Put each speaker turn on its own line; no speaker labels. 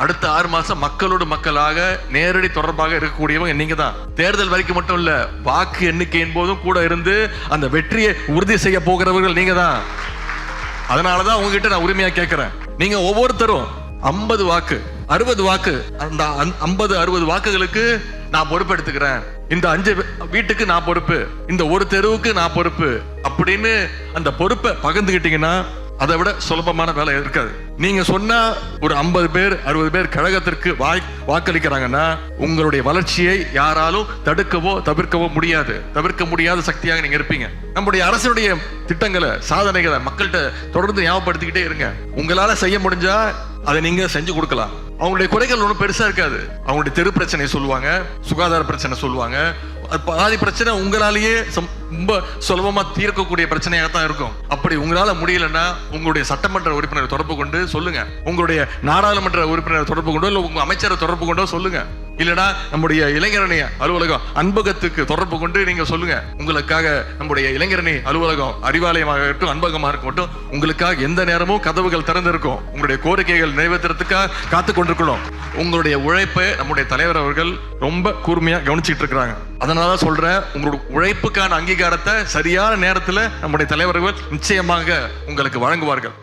அடுத்த ஆறு மாசம் மக்களோடு மக்களாக நேரடி தொடர்பாக இருக்கக்கூடியவங்க நீங்க தான். தேர்தல் வரைக்கும் மட்டும் இல்ல வாக்கு எண்ணிக்கையின் போதும் கூட இருந்து அந்த வெற்றியை உறுதி செய்ய போகிறவர்கள் நீங்க தான். அதனாலதான் உங்ககிட்ட நான் உரிமையா கேட்கிறேன் நீங்க ஒவ்வொருத்தரும் ஐம்பது வாக்கு அறுபது வாக்கு அந்த ஐம்பது அறுபது வாக்குகளுக்கு நான் பொறுப்பெடுத்துக்கிறேன் இந்த அஞ்சு வீட்டுக்கு நான் பொறுப்பு இந்த ஒரு தெருவுக்கு நான் பொறுப்பு அப்படின்னு அந்த பொறுப்பை பகிர்ந்துகிட்டீங்கன்னா அதை விட சுலபமான வேலை இருக்காது. நீங்க சொன்ன ஒரு ஐம்பது பேர் அறுபது பேர் கழகத்திற்கு வாய் வாக்களிக்கிறாங்கன்னா உங்களுடைய வளர்ச்சியை யாராலும் தடுக்கவோ தவிர்க்கவோ முடியாது. தவிர்க்க முடியாத சக்தியாக நீங்க இருப்பீங்க. நம்முடைய அரசுடைய திட்டங்களை சாதனைகளை மக்கள்கிட்ட தொடர்ந்து ஞாபகப்படுத்திக்கிட்டே இருங்க. உங்களால செய்ய முடிஞ்சா அதை நீங்க செஞ்சு கொடுக்கலாம். அவங்களுடைய குறைகள் ஒன்றும் பெருசா இருக்காது. அவங்களுடைய தெரு பிரச்சனை சொல்லுவாங்க சுகாதார பிரச்சனை சொல்லுவாங்க. பாதி பிரச்சனை உங்களாலேயே சம்- ரொம்ப சுலபமா தீர்க்கக்கூடிய பிரச்சனையாக தான் இருக்கும். அப்படி உங்களால முடியலன்னா உங்களுடைய சட்டமன்ற உறுப்பினர் தொடர்பு கொண்டு சொல்லுங்க. உங்களுடைய நாடாளுமன்ற உறுப்பினர் தொடர்பு கொண்டோ இல்ல உங்க அமைச்சரை தொடர்பு கொண்டோ சொல்லுங்க. இல்லனா நம்முடைய இளைஞரணி அலுவலகம் அன்பகத்துக்கு தொடர்பு கொண்டு நீங்க சொல்லுங்க. உங்களுக்காக நம்முடைய இளைஞரணி அலுவலகம் அறிவாலயமாக இருக்கட்டும் அன்பகமாக இருக்கட்டும் உங்களுக்காக எந்த நேரமும் கதவுகள் திறந்திருக்கும். உங்களுடைய கோரிக்கைகள் நிறைவேற்றுறதுக்காக காத்து கொண்டிருக்கணும் உங்களுடைய உழைப்பை நம்முடைய தலைவர் அவர்கள் ரொம்ப கூர்மையா கவனிச்சிட்டு இருக்கிறாங்க. அதனால சொல்றேன் உங்களுடைய உழைப்புக்கான அங்கீகாரத்தை சரியான நேரத்தில் நம்முடைய தலைவர்கள் நிச்சயமாக உங்களுக்கு வழங்குவார்கள்.